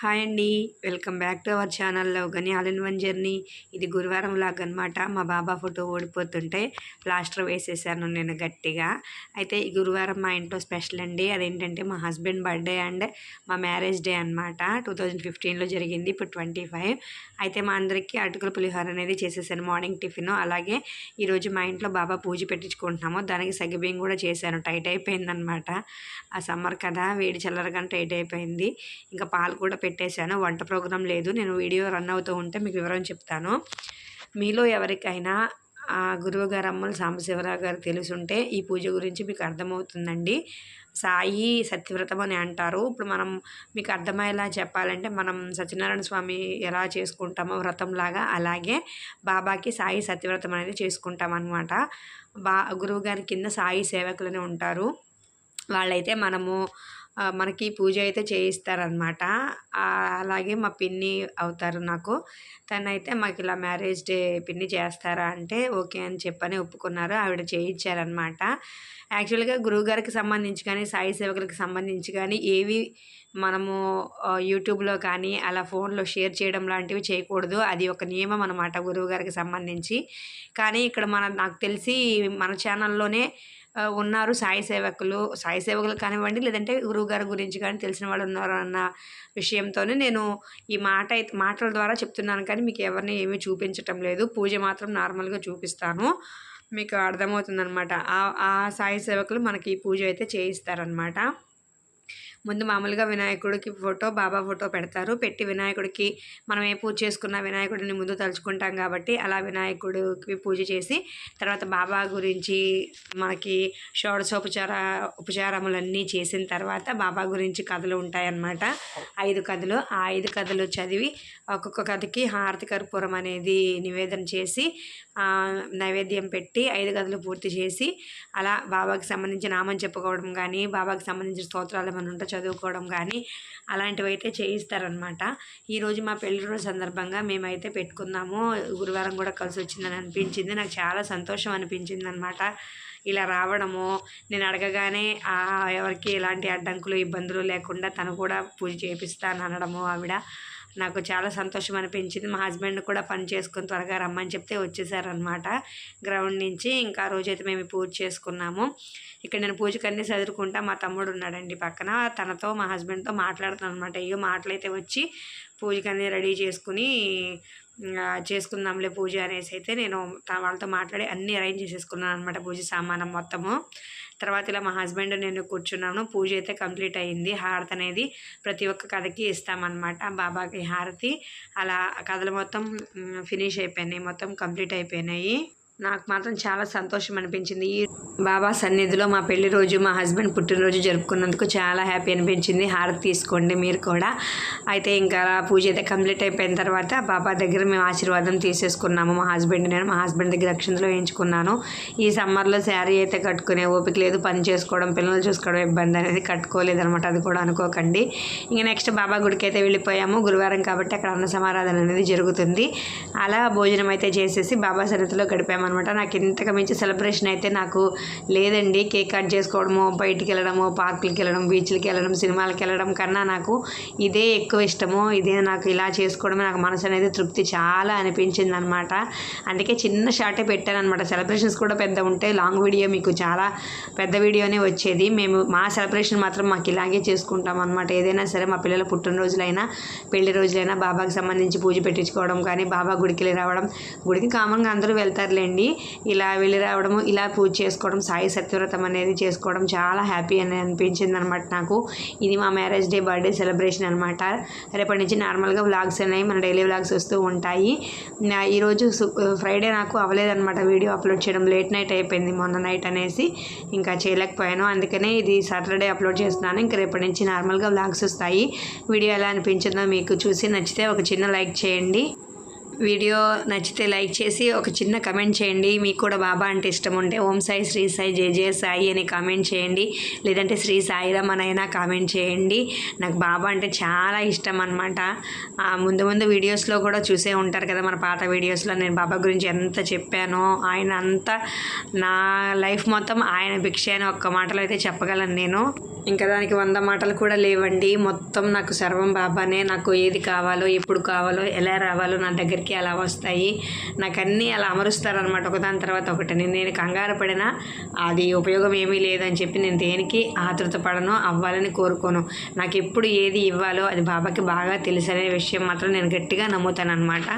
Hi అండి. Welcome back to our ఛానల్లో కానీ ఆల్ ఇన్ వన్ జర్నీ. ఇది గురువారం లాగా అనమాట మా బాబా ఫోటో ఓడిపోతుంటే ప్లాస్టర్ వేసేసాను నేను గట్టిగా. అయితే ఈ గురువారం మా ఇంట్లో స్పెషల్ అండి. అదేంటంటే మా హస్బెండ్ బర్త్డే అండ్ మా మ్యారేజ్ డే అనమాట టూ థౌజండ్ ఫిఫ్టీన్లో జరిగింది. ఇప్పుడు ట్వంటీ ఫైవ్. అయితే మా అందరికీ అటుకుల పులిహోర అనేది చేసేసాను. Morning tiffin. అలాగే ఈరోజు మా ఇంట్లో బాబా పూజ పెట్టించుకుంటున్నాము. దానికి సగ్గిబియ్యం కూడా చేశాను. టైట్ అయిపోయిందనమాట ఆ సమ్మర్ కదా వేడి చల్లరగానే టైట్ అయిపోయింది. ఇంకా పాలు కూడా పెట్టేశాను. వంట ప్రోగ్రాం లేదు. నేను వీడియో రన్ అవుతూ ఉంటే మీకు వివరం చెప్తాను. మీలో ఎవరికైనా ఆ గురువు గారు అమ్మలు సాంబశివరావు గారు తెలుసుంటే ఈ పూజ గురించి మీకు అర్థమవుతుందండి. సాయి సత్యవ్రతం అని అంటారు. ఇప్పుడు మనం మీకు అర్థమయ్యేలా చెప్పాలంటే మనం సత్యనారాయణ స్వామి ఎలా చేసుకుంటామో వ్రతంలాగా అలాగే బాబాకి సాయి సత్యవ్రతం అనేది చేసుకుంటాం అనమాట బా గురువు గారి కింద సాయి సేవకులని ఉంటారు. వాళ్ళైతే మనము మనకి పూజ అయితే చేయిస్తారనమాట. అలాగే మా పిన్ని అవుతారు నాకు. తనైతే మాకు ఇలా మ్యారేజ్ డే పిన్ని చేస్తారా అంటే ఓకే అని చెప్పని ఒప్పుకున్నారు. ఆవిడ చేయించారనమాట. యాక్చువల్గా గురువుగారికి సంబంధించి కానీ సాయి సేవకులకు సంబంధించి కానీ ఏవి మనము యూట్యూబ్లో కానీ అలా ఫోన్లో షేర్ చేయడం లాంటివి చేయకూడదు. అది ఒక నియమం అనమాట గురువు గారికి సంబంధించి. కానీ ఇక్కడ మన నాకు తెలిసి మన ఛానల్లోనే ఉన్నారు సాయి సేవకులు. సాయి సేవకులు కానివ్వండి లేదంటే గురువు గారి గురించి కానీ తెలిసిన వాళ్ళు ఉన్నారు అన్న విషయంతోనే నేను ఈ మాట అయితే మాటల ద్వారా చెప్తున్నాను. కానీ మీకు ఎవరిని ఏమీ చూపించటం లేదు. పూజ మాత్రం నార్మల్గా చూపిస్తాను. మీకు అర్థమవుతుందనమాట ఆ ఆ సాయి సేవకులు మనకి ఈ పూజ అయితే చేయిస్తారనమాట ముందు మామూలుగా వినాయకుడికి ఫోటో బాబా ఫోటో పెడతారు. పెట్టి వినాయకుడికి మనం ఏ పూజ చేసుకున్నా వినాయకుడిని ముందు తలుచుకుంటాం కాబట్టి అలా వినాయకుడికి పూజ చేసి తర్వాత బాబా గురించి మనకి షోడశోపచార ఉపచారములన్నీ చేసిన తర్వాత బాబా గురించి కథలు ఉంటాయన్నమాట. ఐదు కథలు. ఆ ఐదు కథలు చదివి ఒక్కొక్క కథకి హారతి కర్పూరం అనేది నివేదన చేసి నైవేద్యం పెట్టి ఐదు కథలు పూర్తి చేసి అలా బాబాకి సంబంధించిన నామం చెప్పుకోవడం కానీ బాబాకి సంబంధించిన స్తోత్రాలు ఏమైనా ఉంటే చదువుకోవడం కానీ అలాంటివి అయితే చేయిస్తారనమాట ఈరోజు మా పెళ్ళి రోజు సందర్భంగా మేమైతే పెట్టుకుందాము గురువారం కూడా కలిసి వచ్చిందని అనిపించింది. నాకు చాలా సంతోషం అనిపించింది అనమాట ఇలా రావడము నేను అడగగానే ఎవరికి ఎలాంటి అడ్డంకులు ఇబ్బందులు లేకుండా తను కూడా పూజ చేపిస్తాను అనడము ఆవిడ. నాకు చాలా సంతోషం అనిపించింది మా హస్బెండ్ కూడా పని చేసుకుని త్వరగా రమ్మని చెప్తే వచ్చేసారనమాట గ్రౌండ్ నుంచి ఇంకా రోజైతే మేము పూజ చేసుకున్నాము. ఇక్కడ నేను పూజకు అన్నీ చదువుకుంటా మా తమ్ముడు ఉన్నాడండి పక్కన. తనతో మా హస్బెండ్తో మాట్లాడుతాను అనమాట ఇక మాటలైతే వచ్చి పూజకన్నీ రెడీ చేసుకుని చేసుకుందాంలే పూజ అనేసి అయితే నేను వాళ్ళతో మాట్లాడి అన్నీ అరేంజ్ చేసేసుకున్నాను అనమాట పూజ సామానం మొత్తము. తర్వాత ఇలా మా హస్బెండ్ నేను కూర్చున్నాను పూజ అయితే కంప్లీట్ అయ్యింది హారతి అనేది ప్రతి ఒక్క కథకి ఇస్తామన్నమాట బాబాకి హారతి. అలా కథలు మొత్తం ఫినిష్ అయిపోయినాయి. మొత్తం కంప్లీట్ అయిపోయినాయి. నాకు మాత్రం చాలా సంతోషం అనిపించింది. ఈ బాబా సన్నిధిలో మా పెళ్ళి రోజు మా హస్బెండ్ పుట్టినరోజు జరుపుకున్నందుకు చాలా హ్యాపీ అనిపించింది. హారతి తీసుకోండి మీరు కూడా. అయితే ఇంకా పూజ అయితే కంప్లీట్ అయిపోయిన తర్వాత బాబా దగ్గర మేము ఆశీర్వాదం తీసేసుకున్నాము. మా హస్బెండ్ నేను మా హస్బెండ్ దగ్గర అక్షంతలో వేయించుకున్నాను. ఈ సమ్మర్లో శారీ అయితే కట్టుకునే ఓపిక లేదు. పని చేసుకోవడం పిల్లలు చూసుకోవడం ఇబ్బంది అనేది కట్టుకోలేదు అనమాట అది కూడా అనుకోకండి. ఇంకా నెక్స్ట్ బాబా గుడికి అయితే వెళ్ళిపోయాము. గురువారం కాబట్టి అక్కడ అన్న సమారాధన అనేది జరుగుతుంది. అలా భోజనం అయితే చేసేసి బాబా సన్నిధిలో గడిపాము. అనమాట నాకు ఇంతకు మించి సెలబ్రేషన్ అయితే నాకు లేదండి. కేక్ కట్ చేసుకోవడము బయటికి వెళ్ళడము పార్కులకి వెళ్ళడం బీచ్లకి వెళ్ళడం సినిమాలకి వెళ్ళడం కన్నా నాకు ఇదే ఎక్కువ ఇష్టము. ఇదే నాకు ఇలా చేసుకోవడమే నాకు మనసు అనేది తృప్తి చాలా అనిపించింది అనమాట అందుకే చిన్న షార్టే పెట్టాను అనమాట సెలబ్రేషన్స్ కూడా పెద్ద ఉంటే లాంగ్ వీడియో మీకు చాలా పెద్ద వీడియోనే వచ్చేది. మేము మా సెలబ్రేషన్ మాత్రం మాకు ఇలాగే చేసుకుంటాం అనమాట ఏదైనా సరే మా పిల్లల పుట్టినరోజులైనా పెళ్ళి రోజులైనా బాబాకి సంబంధించి పూజ పెట్టించుకోవడం కానీ బాబా గుడికి రావడం గుడికి కామన్గా అందరూ వెళ్తారులేండి. ఇలా వెళ్ళి రావడము ఇలా పూజ చేసుకోవడం సాయి సత్యవ్రతం అనేది చేసుకోవడం చాలా హ్యాపీ అని అనిపించింది అనమాట నాకు. ఇది మా మ్యారేజ్ డే బర్త్డే సెలబ్రేషన్ అనమాట. రేపటి నుంచి నార్మల్గా వ్లాగ్స్ అనేవి మన డైలీ వ్లాగ్స్ వస్తూ ఉంటాయి. ఈరోజు ఫ్రైడే నాకు అవ్వలేదన్నమాట వీడియో అప్లోడ్ చేయడం. లేట్ నైట్ అయిపోయింది మొన్న నైట్ అనేసి. ఇంకా చేయలేకపోయాను. అందుకనే ఇది సాటర్డే అప్లోడ్ చేస్తున్నాను. ఇంకా రేపటి నుంచి నార్మల్గా వ్లాగ్స్ వస్తాయి. వీడియో ఎలా అనిపించిందో మీకు చూసి నచ్చితే ఒక చిన్న లైక్ చేయండి. వీడియో నచ్చితే లైక్ చేసి ఒక చిన్న కమెంట్ చేయండి. మీకు కూడా బాబా అంటే ఇష్టం ఉంటే ఓం సాయి శ్రీ సాయి జయ జయ సాయి అని కామెంట్ చేయండి. లేదంటే శ్రీ సాయిరామ్ అని అయినా కామెంట్ చేయండి. నాకు బాబా అంటే చాలా ఇష్టం అనమాట ముందు ముందు వీడియోస్లో కూడా చూసే ఉంటారు కదా మన పాత వీడియోస్లో. నేను బాబా గురించి ఎంత చెప్పానో ఆయన అంతా నా లైఫ్ మొత్తం ఆయన భిక్ష అని ఒక్క మాటలో అయితే చెప్పగలను నేను. ఇంకా దానికి వంద మాటలు కూడా లేవండి. మొత్తం నాకు సర్వం బాబానే. నాకు ఏది కావాలో ఎప్పుడు కావాలో ఎలా రావాలో నా దగ్గరికి అలా వస్తాయి. నాకు అన్నీ అలా అమరుస్తారనమాట ఒకదాని తర్వాత ఒకటి. నేను నేను కంగారు పడినా అది ఉపయోగం ఏమీ లేదని చెప్పి నేను దేనికి ఆతృత పడను అవ్వాలని కోరుకోను. నాకు ఎప్పుడు ఏది ఇవ్వాలో అది బాబాకి బాగా తెలుసు అనే విషయం మాత్రం నేను గట్టిగా నమ్ముతాను అనమాట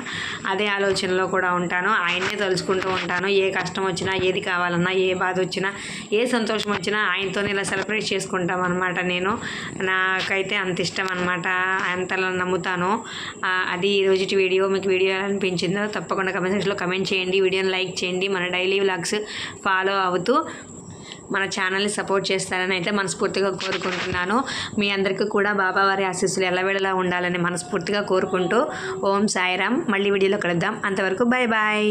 అదే ఆలోచనలో కూడా ఉంటాను. ఆయన్నే తలుచుకుంటూ ఉంటాను. ఏ కష్టం వచ్చినా ఏది కావాలన్నా ఏ బాధ వచ్చినా ఏ సంతోషం వచ్చినా ఆయనతోనే ఇలా సెలబ్రేట్ చేసుకుంటాం అనమాట నేను. నాకైతే అంత ఇష్టం అనమాట అంతలా నమ్ముతాను. అది ఈ వీడియో. మీకు వీడియో అనిపించిందో తప్పకుండా కమెంట్ సెక్షన్లో కమెంట్ చేయండి. వీడియోని లైక్ చేయండి. మన డైలీ వ్లాగ్స్ ఫాలో అవుతూ మన ఛానల్ని సపోర్ట్ చేస్తారని అయితే మనస్ఫూర్తిగా కోరుకుంటున్నాను. మీ అందరికీ కూడా బాబావారి ఆశీస్సులు ఎల్లవేళలా ఉండాలని మనస్ఫూర్తిగా కోరుకుంటూ ఓం సాయిరామ్. మళ్ళీ వీడియోలో కలుద్దాం. అంతవరకు బాయ్ బాయ్